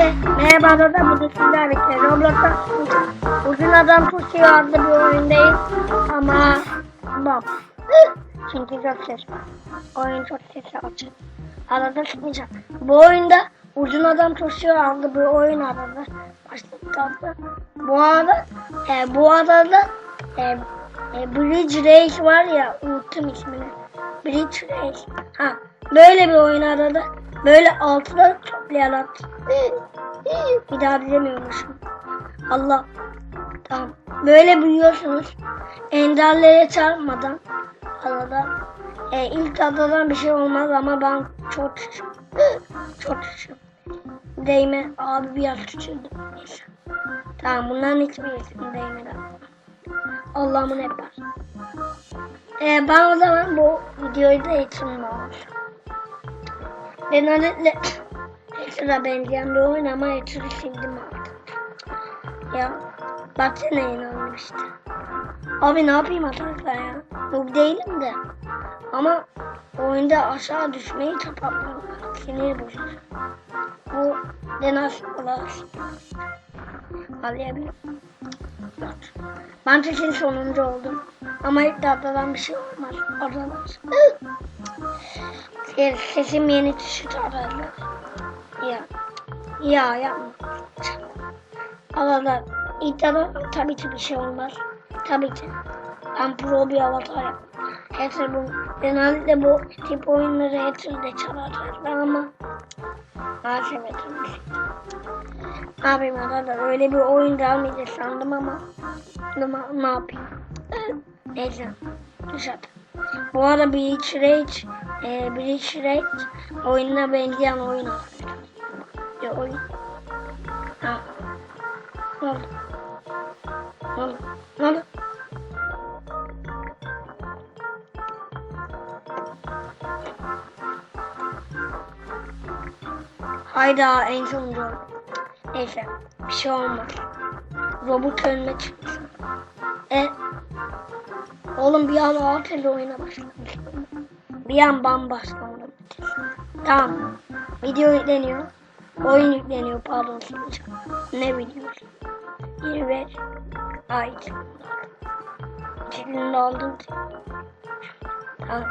Hepinize merhaba da bugün sizlerle Roblox'ta Uzun Adam Pusuyor adlı bir oyundayız ama bak çünkü çok ses var. Oyun çok sesi açık. Arada çıkmayacak. Bu oyunda Uzun Adam Pusuyor adlı bir oyun arada başlattı. Bu arada e, bu arada e, e, Bridge Race var ya unuttum ismini. Bridge Race. Ha böyle bir oyun arada böyle altıda toplayarak bir daha bilemiyormuşum. Allah. Tamam. Böyle büyüyorsunuz. Enderlere çarpmadan arada e, ilk adadan bir şey olmaz ama ben çok küçüğüm. çok küçüğüm. Değme abi biraz küçüldüm. Neyse. Tamam bunların hiçbirisini değmeden. Allah'ımın hep var. E, ben o zaman bu videoyu da eğitimle almışım. Ben öyle Extra benzeyen bir oyun ama Extra sildim artık. Ya baksana inandım işte. Abi ne yapayım arkadaşlar ya? Noob değilim de. Ama oyunda aşağı düşmeyi kapatmam. Sinir bozucu. Bu denas olarak. Anlayabilirim. Ben kesin sonuncu oldum. Ama ilk datadan bir şey olmaz. Olamaz. Ses- Sesim yeni düştü arada. Ya. Ya yapma. Arada ilk datadan tabii ki bir şey olmaz. Tabii ki. Ben pro bir avatar yaptım. Hepsi bu. Genellikle bu tip oyunları hepsi de çalarlar ama maalesef. Ne yapayım arada öyle bir oyun gelmeyecek sandım ama ne, ne yapayım? Neyse. Dışarıda. Bu arada Bleach Rage, e, Bleach Rage oyununa benzeyen oyun arkadaşlar. Ya oyun. Ha. Ne oldu? Ne oldu? Ne oldu? Hayda sonuncu oldum. Neyse bir şey olmaz. Robot önüme çıktı. E Oğlum bir an Apple oyuna başlamıştım. Bir an bambaşka oldum. Tamam. Video yükleniyor. Oyun yükleniyor pardon sileceğim. Ne videosu? 25 ait. Şeklinde aldım. Tamam.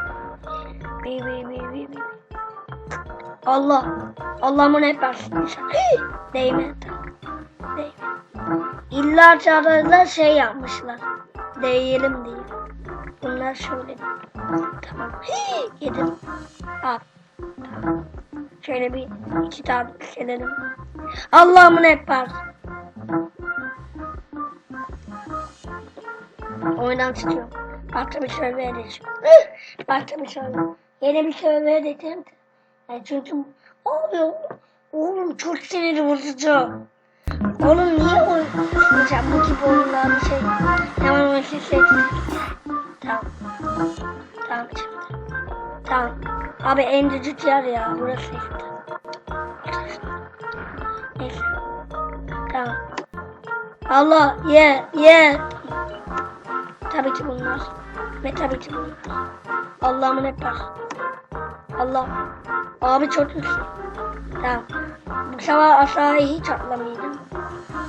Bir bir bir bir bir. Allah. Allah'ımın hep versin. Değme. Değme. İlla çağırırlar şey yapmışlar. Değelim diye. Bunlar şöyle. Tamam. Yedim. Al. Tamam. Şöyle bir iki tane selelim. Allah'ımın var. Oyundan çıkıyorum. Başka bir server edeceğim. Başka bir server. Yeni bir server edeceğim. Yani çünkü abi oğlum çok sinir bozucu. Oğlum niye? Mesela bu tip oyunlar bir şey. Abi en düzgün yer ya. Burası işte. Neyse. Tamam. Allah ye ye. Tabii ki bunlar. Ve tabii ki bunlar. Allah'ımın hep var. Allah. Abi çok yüksek. Tamam. Bu sefer aşağıya hiç atlamayacağım.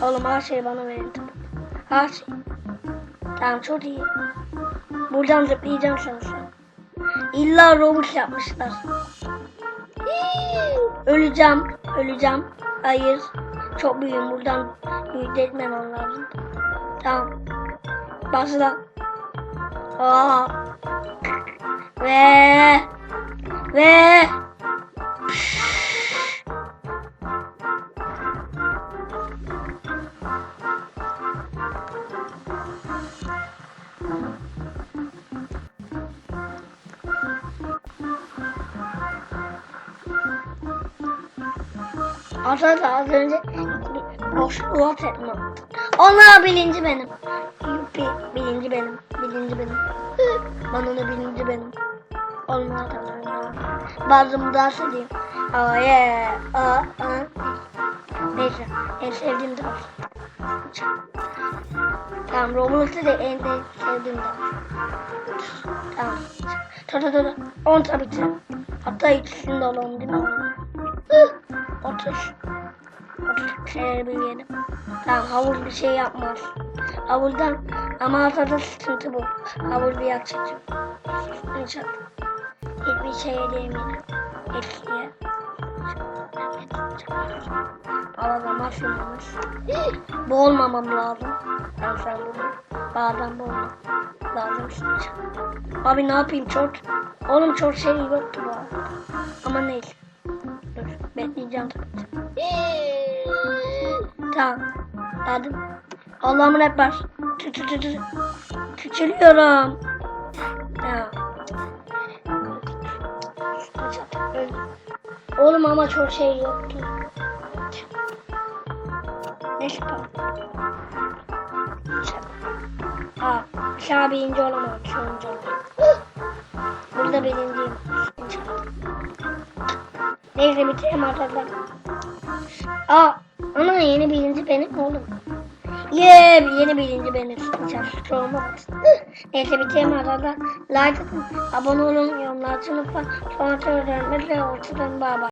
Oğlum her şeyi bana verin. Her şey. Tamam çok iyi. Buradan zıplayacağım sanırsam. İlla robot yapmışlar. Öleceğim. Öleceğim. Hayır. Çok büyüğüm. Buradan yükletmemem lazım. Tamam. Başla. Aa. Ve ve Arkadaşlar az önce boşluğa tekme attım. Onlar bilinci benim. Yuppi bilinci benim. Bilinci benim. Bana da bilinci benim. Onlar da öyle. Bazımı dans edeyim. Aa yeah. Aa. Neyse. En sevdiğim dans. Tamam Roblox'ta da en de sevdiğim dans. Tamam. Ta ta ta ta. 10 tabii ki. Hatta ikisini de alalım değil mi? Atış. Şöyle bir yedim. Tamam havuz bir şey yapmaz. Havuzdan ama atada sıkıntı bu. Havuz bir yakacak. İnşallah. Hiçbir şey yemeyelim. Eskiye. Ağlamaz yılmaz. Boğulmamam lazım. Ben sen bunu. Bağdan boğulmam lazım şimdi. Abi ne yapayım çok? Oğlum çok şey yoktu bu tabii. Tamam. Adım. Allah'ımın hep var. Küçülüyorum. Oğlum ama çok şey yoktu. Neyse tamam. Aa, aşağı birinci olamam. Sonuncu olamam. Burada birinciyim. Neyse bitireyim artık. Aa, ama yeni birinci benim oğlum. Yee, yeni birinci benim. İnşallah olmaz. Neyse bitireyim artık. Like atın, abone olun, yorumlar açın lütfen. Sonra tekrar ve ortadan bay bay.